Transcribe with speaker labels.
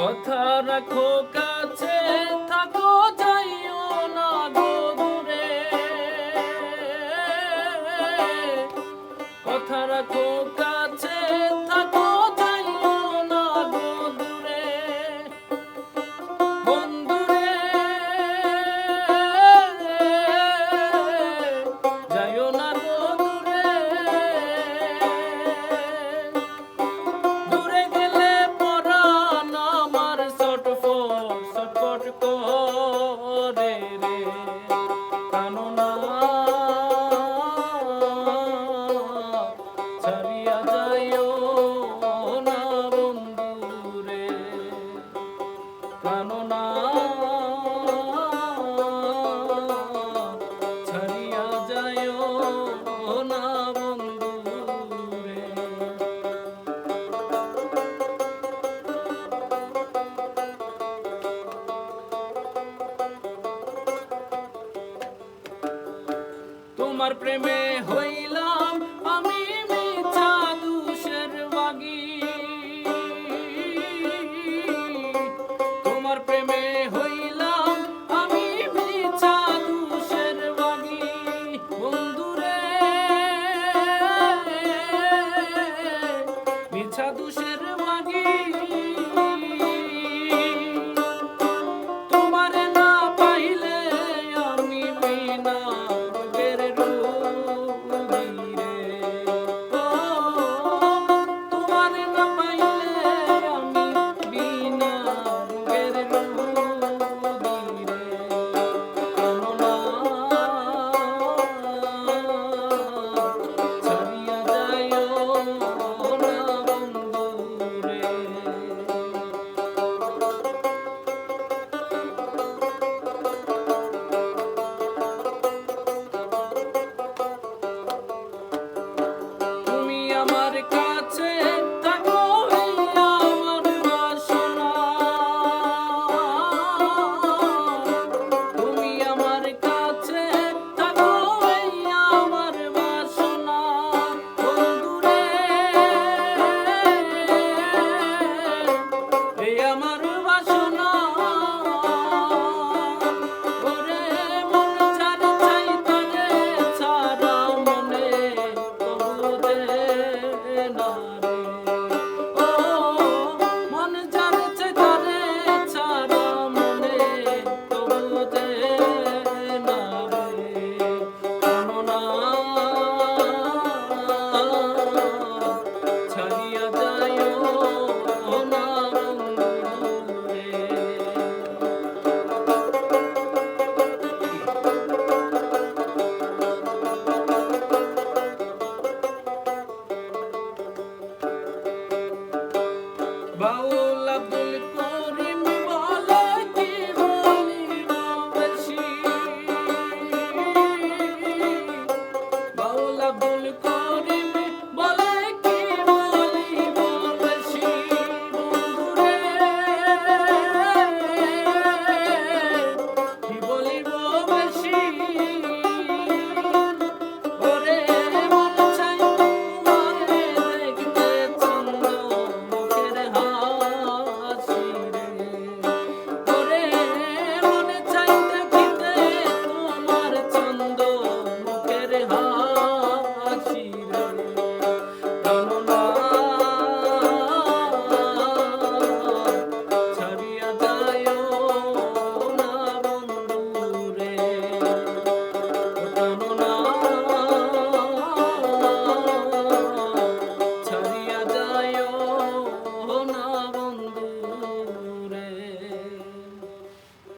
Speaker 1: কথা রাখো কা কাননা। ছাড়িয়া যায় না বন্ধু রে। তোমার প্রেমে হইলাম সাধুষের মাগি বাউল আব্দুল